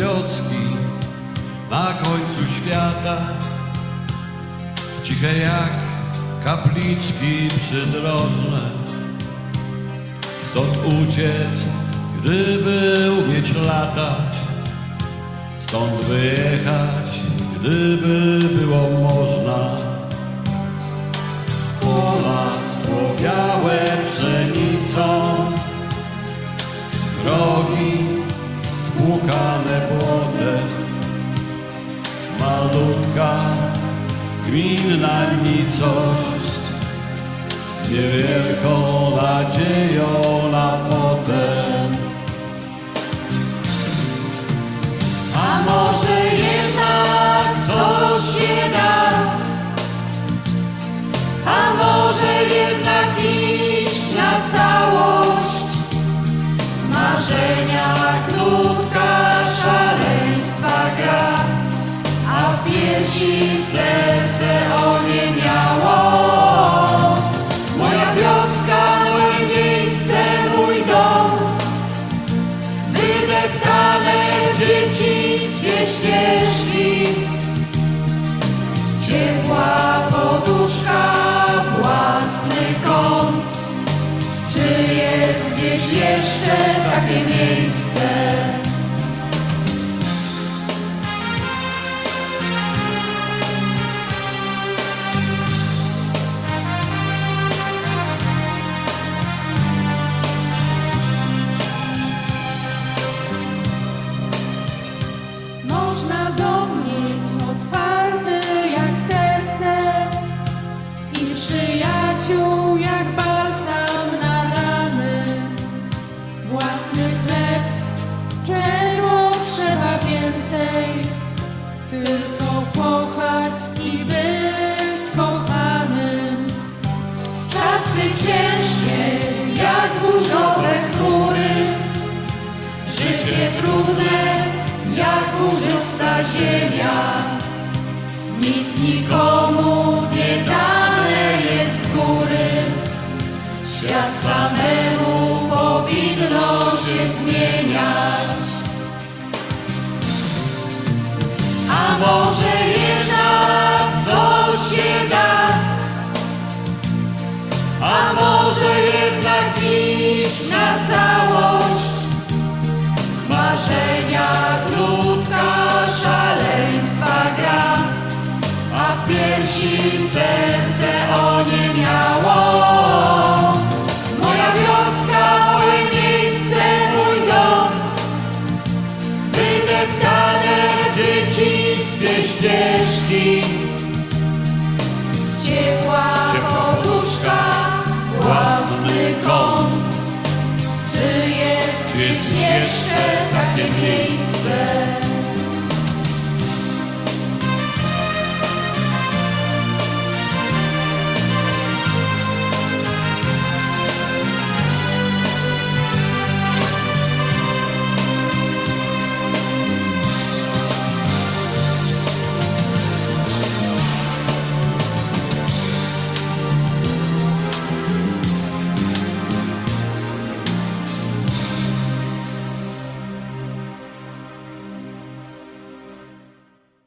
wioski na końcu świata, ciche jak kapliczki przydrożne. Stąd uciec, gdyby umieć latać, stąd wyjechać, gdyby było można. Pola spłowiałe pszenicą, drogi spłukane malutka gminna nicość z niewielką nadzieją na potem. Jeszcze takie miejsce? Tylko kochać i być kochanym. Czasy ciężkie, jak burzowe chmury. Życie trudne, jak burzysta ziemia. Nic nikomu nie dane jest z góry. Świat samemu dzieciństwie ścieżki. Ciepła poduszka, własny kąt. Czy jest gdzieś jeszcze takie miejsce?